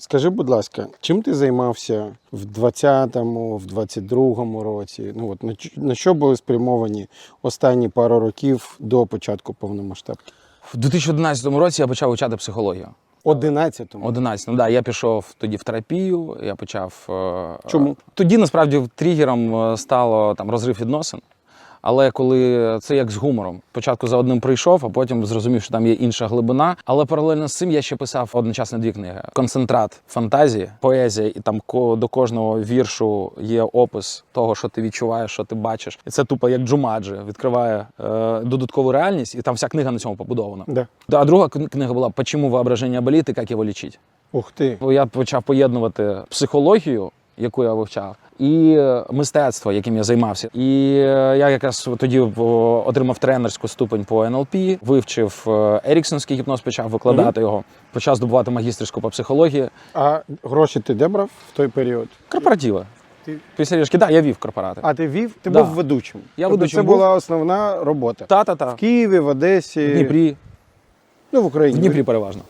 Скажи, будь ласка, чим ти займався в 20-му, в 22-му році? Ну от на, на що були спрямовані останні пару років до початку повномасштабки? В 2011 році я почав вивчати психологію. 11-му? 11, ну да, я пішов тоді в терапію. Я почав е, Чому? Тоді насправді тригером е, стало там розрив відносин. Але коли це як з гумором, спочатку за одним прийшов, а потім зрозумів, що там є інша глибина. Але паралельно з цим я ще писав одночасно дві книги: концентрат фантазії, поезія, і там до кожного віршу є опис того, що ти відчуваєш, що ти бачиш. І це тупо як Джумаджі відкриває е, додаткову реальність, і там вся книга на цьому побудована. Да. А друга кни- книга була «Почему воображення болить і як його лічить. Ух ти. Я почав поєднувати психологію, яку я вивчав, і е, мистецтво, яким я займався. І е, я якраз тоді е, отримав тренерську ступень по НЛП, вивчив Еріксонський гіпноз, почав викладати його, почав здобувати магістерську по психології. А гроші ти де брав в той період? Корпоративи. Ти- Після ріжки, так, я вів корпорати. А ти вів? Ти Да. був ведучим. Я Тобто ведучим Це був. була основна робота. Та-та-та. В Києві, в Одесі, В Дніпрі. ну в Україні. В Дніпрі переважно.